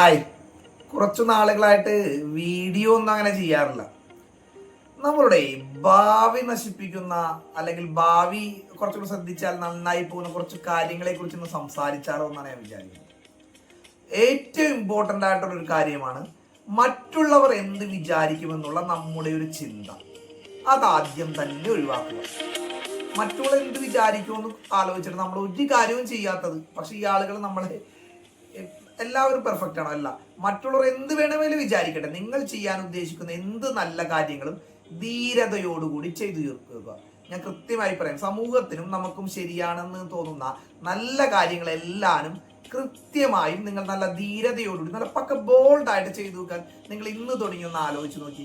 Hi. കുറച്ച് നാളുകളായിട്ട് video ഒന്നും അങ്ങനെ ചെയ്യാറില്ല. നമ്മളുടെ ഭാവി നശിപ്പിക്കുന്ന അല്ലെങ്കിൽ ഭാവി കുറച്ചുകൂടി ശ്രദ്ധിച്ചാൽ നന്നായി പോകുന്ന കുറച്ച് കാര്യങ്ങളെ കുറിച്ച് ഒന്ന് സംസാരിച്ചാലോ എന്നാണ് ഞാൻ വിചാരിക്കുന്നത്. ഏറ്റവും ഇമ്പോർട്ടന്റ് ആയിട്ടുള്ള ഒരു കാര്യമാണ് മറ്റുള്ളവർ എന്ത് വിചാരിക്കുമെന്നുള്ള നമ്മുടെ ഒരു ചിന്ത. അതാദ്യം തന്നെ ഒഴിവാക്കുക. മറ്റുള്ളവർ എന്ത് വിചാരിക്കുമെന്ന് ആലോചിച്ചിട്ട് നമ്മൾ ഒരു കാര്യവും ചെയ്യാത്തത്. പക്ഷെ ഈ ആളുകൾ നമ്മളെ എല്ലാവരും പെർഫെക്റ്റ് ആണോ? അല്ല. മറ്റുള്ളവർ എന്ത് വേണമെങ്കിലും വിചാരിക്കട്ടെ. നിങ്ങൾ ചെയ്യാൻ ഉദ്ദേശിക്കുന്ന എന്ത് നല്ല കാര്യങ്ങളും ധീരതയോടുകൂടി ചെയ്തു തീർക്കുക ഞാൻ കൃത്യമായി പറയാം. സമൂഹത്തിനും നമുക്കും ശരിയാണെന്ന് തോന്നുന്ന നല്ല കാര്യങ്ങളെല്ലാനും കൃത്യമായും നിങ്ങൾ നല്ല ധീരതയോടുകൂടി നല്ല പക്ക ബോൾഡായിട്ട് ചെയ്തു വെക്കാൻ നിങ്ങൾ ഇന്ന് തുടങ്ങി ഒന്ന് ആലോചിച്ച് നോക്കി.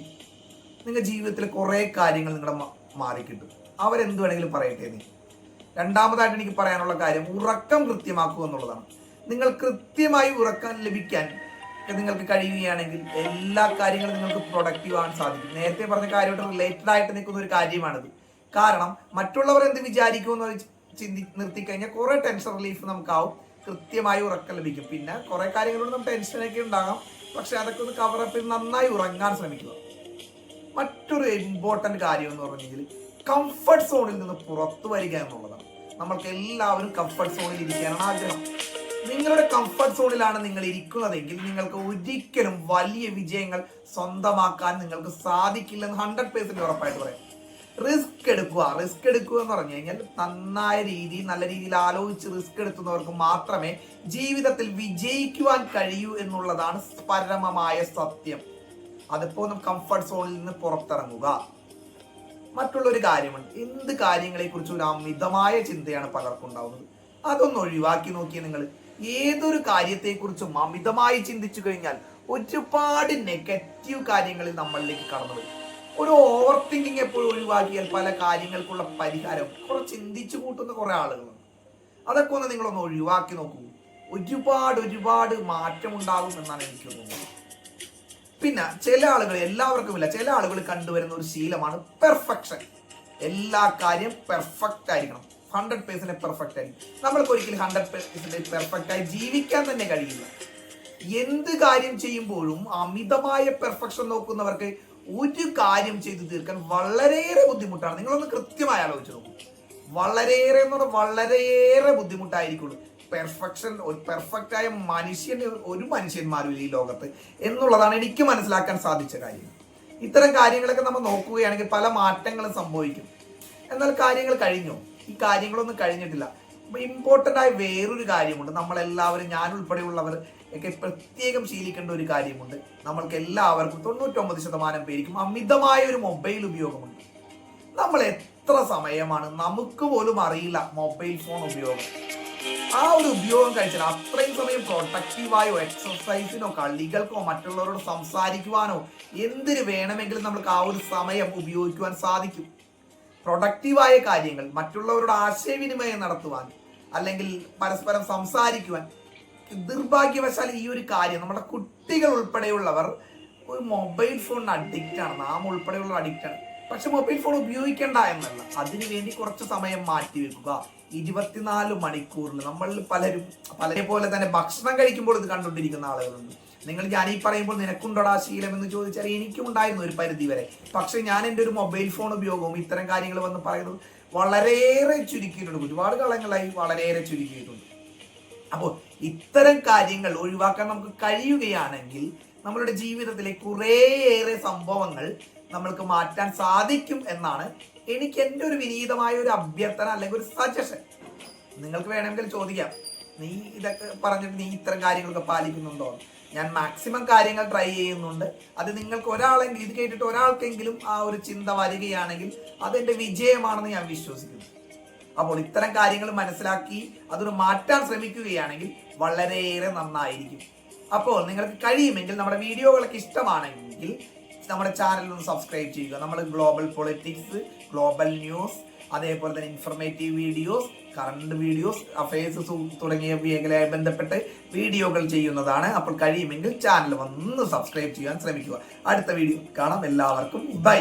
നിങ്ങളുടെ ജീവിതത്തിൽ കുറേ കാര്യങ്ങൾ നിങ്ങളുടെ മാറിക്കിട്ടും. അവരെന്ത് വേണമെങ്കിലും പറയട്ടെ നീ. രണ്ടാമതായിട്ട് എനിക്ക് പറയാനുള്ള കാര്യം ഉറക്കം കൃത്യമാക്കുക എന്നുള്ളതാണ്. നിങ്ങൾ കൃത്യമായി ഉറക്കാൻ ലഭിക്കാൻ നിങ്ങൾക്ക് കഴിയുകയാണെങ്കിൽ എല്ലാ കാര്യങ്ങളും നിങ്ങൾക്ക് പ്രൊഡക്റ്റീവ് ആവാൻ സാധിക്കും. നേരത്തെ പറഞ്ഞ കാര്യമായിട്ട് റിലേറ്റഡ് ആയിട്ട് നിൽക്കുന്ന ഒരു കാര്യമാണിത്. കാരണം മറ്റുള്ളവർ എന്ത് വിചാരിക്കുമെന്ന് ചിന്തി നിർത്തിക്കഴിഞ്ഞാൽ കുറേ ടെൻഷൻ റിലീഫ് നമുക്കാവും. കൃത്യമായി ഉറക്കം ലഭിക്കും. പിന്നെ കുറേ കാര്യങ്ങളോട് നമുക്ക് ടെൻഷനൊക്കെ ഉണ്ടാകാം. പക്ഷെ അതൊക്കെ ഒന്ന് കവറപ്പ് ചെയ്ത് നന്നായി ഉറങ്ങാൻ ശ്രമിക്കുക. മറ്റൊരു ഇമ്പോർട്ടന്റ് കാര്യം എന്ന് പറഞ്ഞെങ്കിൽ കംഫർട്ട് സോണിൽ നിന്ന് പുറത്തു വരിക എന്നുള്ളതാണ്. നമ്മൾക്ക് എല്ലാവരും കംഫർട്ട് സോണിൽ ഇരിക്കാനാണ് ആഗ്രഹം. നിങ്ങളുടെ കംഫർട്ട് സോണിലാണ് നിങ്ങൾ ഇരിക്കുന്നതെങ്കിൽ നിങ്ങൾക്ക് ഒരിക്കലും വലിയ വിജയങ്ങൾ സ്വന്തമാക്കാൻ നിങ്ങൾക്ക് സാധിക്കില്ലെന്ന് ഹൺഡ്രഡ് പേഴ്സെന്റ് ഉറപ്പായിട്ട് പറയാം. റിസ്ക് എടുക്കുക റിസ്ക് എടുക്കുക എന്ന് പറഞ്ഞു കഴിഞ്ഞാൽ നന്നായ രീതിയിൽ നല്ല രീതിയിൽ ആലോചിച്ച് റിസ്ക് എടുക്കുന്നവർക്ക് മാത്രമേ ജീവിതത്തിൽ വിജയിക്കുവാൻ കഴിയൂ എന്നുള്ളതാണ് പരമമായ സത്യം. അതിപ്പോ കംഫർട്ട് സോണിൽ നിന്ന് പുറത്തിറങ്ങുക. മറ്റുള്ളൊരു കാര്യമുണ്ട് എന്ത് കാര്യങ്ങളെക്കുറിച്ചും കുറിച്ച് ഒരു അമിതമായ ചിന്തയാണ് പലർക്കും ഉണ്ടാവുന്നത്? അതൊന്ന് ഒഴിവാക്കി നോക്കിയേ നിങ്ങൾ. ഏതൊരു കാര്യത്തെക്കുറിച്ചും അമിതമായി ചിന്തിച്ചു കഴിഞ്ഞാൽ ഒരുപാട് നെഗറ്റീവ് കാര്യങ്ങളിൽ നമ്മളിലേക്ക് കടന്നു വരും ഒരു ഓവർ തിങ്കിങ് എപ്പോഴും ഒഴിവാക്കിയാൽ പല കാര്യങ്ങൾക്കുള്ള പരിഹാരം കുറെ ചിന്തിച്ചു കൂട്ടുന്ന കുറെ ആളുകളുണ്ട്. അതൊക്കെ ഒന്ന് നിങ്ങളൊന്ന് ഒഴിവാക്കി നോക്കൂ. ഒരുപാട് ഒരുപാട് മാറ്റം ഉണ്ടാകും എന്നാണ് എനിക്ക് തോന്നുന്നത്. പിന്നെ ചില ആളുകൾ എല്ലാവർക്കും ഇല്ല ചില ആളുകൾ കണ്ടുവരുന്ന ഒരു ശീലമാണ് പെർഫെക്ഷൻ എല്ലാ കാര്യം പെർഫെക്റ്റ് ആയിരിക്കണം. ഹൺഡ്രഡ് പേഴ്സന്റ് പെർഫെക്റ്റ് ആയിരിക്കും നമ്മൾക്ക് ഒരിക്കലും ഹൺഡ്രഡ് പേഴ്സന്റേജ് പെർഫെക്റ്റ് ആയി ജീവിക്കാൻ തന്നെ കഴിയില്ല. എന്ത് കാര്യം ചെയ്യുമ്പോഴും അമിതമായ പെർഫെക്ഷൻ നോക്കുന്നവർക്ക് ഒരു കാര്യം ചെയ്തു തീർക്കാൻ വളരെയേറെ ബുദ്ധിമുട്ടാണ്. നിങ്ങളൊന്ന് കൃത്യമായി ആലോചിച്ച് നോക്കും. വളരെയേറെ എന്ന് പറഞ്ഞാൽ വളരെയേറെ ബുദ്ധിമുട്ടായിരിക്കുള്ളൂ. പെർഫെക്ഷൻ ഒരു പെർഫെക്റ്റ് ആയ മനുഷ്യൻ ഒരു മനുഷ്യന്മാരും ഇല്ല ഈ ലോകത്ത് എന്നുള്ളതാണ് എനിക്ക് മനസ്സിലാക്കാൻ സാധിച്ച കാര്യം. ഇത്തരം കാര്യങ്ങളൊക്കെ നമ്മൾ നോക്കുകയാണെങ്കിൽ പല മാറ്റങ്ങളും സംഭവിക്കും. എന്നാൽ കാര്യങ്ങൾ കഴിഞ്ഞു. ഈ കാര്യങ്ങളൊന്നും കഴിഞ്ഞിട്ടില്ല. ഇമ്പോർട്ടന്റ് ആയ വേറൊരു കാര്യമുണ്ട്. നമ്മളെല്ലാവരും ഞാൻ ഉൾപ്പെടെയുള്ളവർ ഒക്കെ പ്രത്യേകം ശീലിക്കേണ്ട ഒരു കാര്യമുണ്ട്. നമ്മൾക്ക് എല്ലാവർക്കും തൊണ്ണൂറ്റൊമ്പത് ശതമാനം പേർക്കും അമിതമായ ഒരു മൊബൈൽ ഉപയോഗമുണ്ട്. നമ്മൾ എത്ര സമയമാണ് നമുക്ക് പോലും അറിയില്ല മൊബൈൽ ഫോൺ ഉപയോഗം. ആ ഒരു ഉപയോഗം കഴിച്ചാൽ അത്രയും സമയം പ്രൊട്ടക്റ്റീവായോ എക്സസൈസിനോ കളികൾക്കോ മറ്റുള്ളവരോട് സംസാരിക്കുവാനോ എന്തിനു വേണമെങ്കിലും നമുക്ക് ആ ഒരു സമയം ഉപയോഗിക്കുവാൻ സാധിക്കും. പ്രൊഡക്റ്റീവായ കാര്യങ്ങൾ മറ്റുള്ളവരുടെ ആശയവിനിമയം നടത്തുവാൻ അല്ലെങ്കിൽ പരസ്പരം സംസാരിക്കുവാൻ നിർഭാഗ്യവശാൽ ഈ ഒരു കാര്യം നമ്മുടെ കുട്ടികൾ ഉൾപ്പെടെയുള്ളവർ ഒരു മൊബൈൽ ഫോണിന് അഡിക്റ്റ് ആണ്. നാം ഉൾപ്പെടെയുള്ള അഡിക്റ്റ് ആണ്. പക്ഷെ മൊബൈൽ ഫോൺ ഉപയോഗിക്കേണ്ട എന്നല്ല. അതിനു വേണ്ടി കുറച്ച് സമയം മാറ്റി വെക്കുക. ഇരുപത്തിനാല് മണിക്കൂറിൽ നമ്മൾ പലരും പലരെ പോലെ തന്നെ ഭക്ഷണം കഴിക്കുമ്പോൾ ഇത് കണ്ടുകൊണ്ടിരിക്കുന്ന ആളുകളുണ്ട്. നിങ്ങൾ ഞാൻ ഈ പറയുമ്പോൾ നിനക്കുണ്ടോടാ ശീലം എന്ന് ചോദിച്ചാൽ എനിക്കും ഉണ്ടായിരുന്നു ഒരു പരിധി വരെ. പക്ഷെ ഞാൻ എന്റെ ഒരു മൊബൈൽ ഫോൺ ഉപയോഗവും ഇത്തരം കാര്യങ്ങൾ വന്ന് പറയുന്നത് വളരെയേറെ ചുരുക്കിയിട്ടുണ്ട്. ഒരുപാട് കാലങ്ങളായി വളരെയേറെ ചുരുക്കിയിട്ടുണ്ട്. അപ്പോൾ ഇത്തരം കാര്യങ്ങൾ ഒഴിവാക്കാൻ നമുക്ക് കഴിയുകയാണെങ്കിൽ നമ്മളുടെ ജീവിതത്തിലെ കുറേയേറെ സംഭവങ്ങൾ നമ്മൾക്ക് മാറ്റാൻ സാധിക്കും എന്നാണ് എനിക്ക് എന്റെ ഒരു വിനീതമായ ഒരു അഭ്യർത്ഥന അല്ലെങ്കിൽ ഒരു സജഷൻ നിങ്ങൾക്ക് വേണമെങ്കിൽ ചോദിക്കാം. നീ ഇതൊക്കെ പറഞ്ഞിട്ട് നീ ഇത്തരം കാര്യങ്ങളൊക്കെ പാലിക്കുന്നുണ്ടോ? ഞാൻ മാക്സിമം കാര്യങ്ങൾ ട്രൈ ചെയ്യുന്നുണ്ട്. അത് നിങ്ങൾക്ക് ഒരാളെങ്കിലും ഇത് കേട്ടിട്ട് ഒരാൾക്കെങ്കിലും ആ ഒരു ചിന്ത വരികയാണെങ്കിൽ അതെന്റെ വിജയമാണെന്ന് ഞാൻ വിശ്വസിക്കുന്നു. അപ്പോൾ ഇത്തരം കാര്യങ്ങൾ മനസ്സിലാക്കി അതൊരു മാറ്റാൻ ശ്രമിക്കുകയാണെങ്കിൽ വളരെയേറെ നന്നായിരിക്കും. അപ്പോൾ നിങ്ങൾക്ക് കഴിയുമെങ്കിൽ നമ്മുടെ വീഡിയോകളൊക്കെ ഇഷ്ടമാണെങ്കിൽ നമ്മുടെ ചാനൽ ഒന്ന് സബ്സ്ക്രൈബ് ചെയ്യുക. നമ്മൾ ഗ്ലോബൽ പൊളിറ്റിക്സ് ഗ്ലോബൽ ന്യൂസ് അതേപോലെ തന്നെ informative videos current videos affairs തുടങ്ങിയ മേഖലയായി ബന്ധപ്പെട്ട് വീഡിയോകൾ ചെയ്യുന്നതാണ്. അപ്പോൾ കഴിയുമെങ്കിൽ ചാനൽ വന്ന് സബ്സ്ക്രൈബ് ചെയ്യാൻ ശ്രമിക്കുക. അടുത്ത വീഡിയോ കാണാം. എല്ലാവർക്കും ബൈ